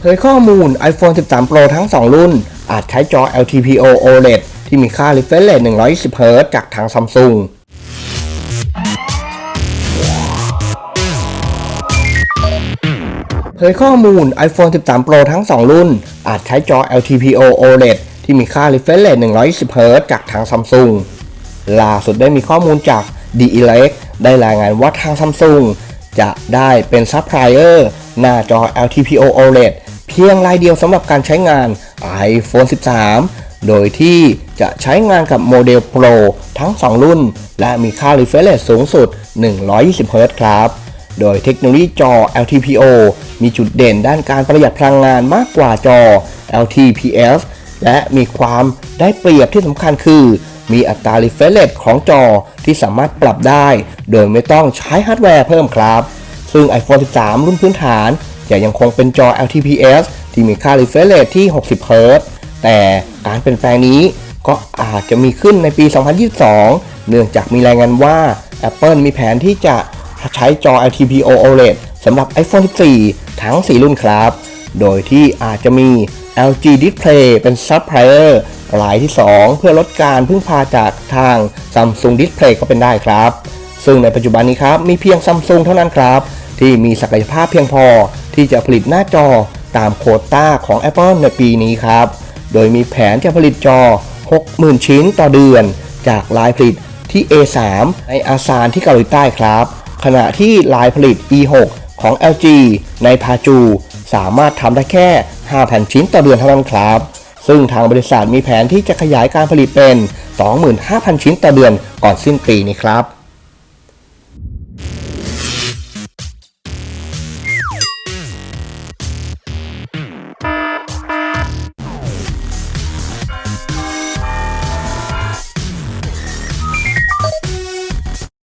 เผยข้อมูล iPhone 13 Pro ทั้ง 2 รุ่น อาจใช้จอ LTPO OLED ที่มีค่า refresh rate 120 Hz จากทาง Samsung เผยข้อมูล iPhone 13 Pro ทั้ง 2 รุ่น อาจใช้จอ LTPO OLED ที่มีค่า refresh rate 120 Hz จากทาง Samsung ล่าสุดได้มีข้อมูลจาก d e l e c ได้รายงานว่าทาง Samsung จะได้เป็นซัพพลายเออร์หน้าจอ LTPO OLED เพียงรายเดียวสำหรับการใช้งาน iPhone 13 โดยที่จะใช้งานกับโมเดล Pro ทั้ง 2 รุ่น และมีค่า refresh rate สูงสุด 120 Hz ครับ โดยเทคโนโลยีจอ LTPO มีจุดเด่นด้านการประหยัดพลังงานมากกว่าจอ LTPS และมีความได้เปรียบที่สำคัญคือ มีอัตรา refresh rate ของจอที่สามารถปรับได้ โดยไม่ต้องใช้ฮาร์ดแวร์เพิ่มครับ ซึ่ง iPhone 13 รุ่นพื้นฐาน จะยังคงเป็นจอ LTPS ที่มีค่า refresh rate ที่ 60 Hz แต่การเปลี่ยนแปลงนี้ก็อาจจะมีขึ้นในปี 2022 เนื่องจากมีรายงานว่า Apple มีแผนที่จะใช้จอ LTPO OLED สำหรับ iPhone 14 ทั้ง 4 รุ่นครับ โดยที่อาจจะมี LG Display เป็นซัพพลายเออร์รายที่ 2 เพื่อลดการพึ่งพาจากทาง Samsung Display ก็เป็นได้ครับ ซึ่งในปัจจุบันนี้ครับ มีเพียง Samsung เท่านั้นครับ ที่มีศักยภาพเพียงพอ ที่จะผลิตหน้าจอตามโควต้าของ Apple ในปีนี้ครับ โดยมีแผนจะผลิตจอ 60,000 ชิ้นต่อเดือน จากลายผลิตที่ A3 ในอาซานที่เกาหลีใต้ครับ ขณะที่ลายผลิต E6 ของ LG ในพาจู สามารถทำได้แค่ 5,000 ชิ้นต่อเดือนเท่านั้นครับ ซึ่งทางบริษัทมีแผนที่จะขยายการผลิตเป็น 25,000 ชิ้นต่อเดือนก่อนสิ้นปีนี้ครับ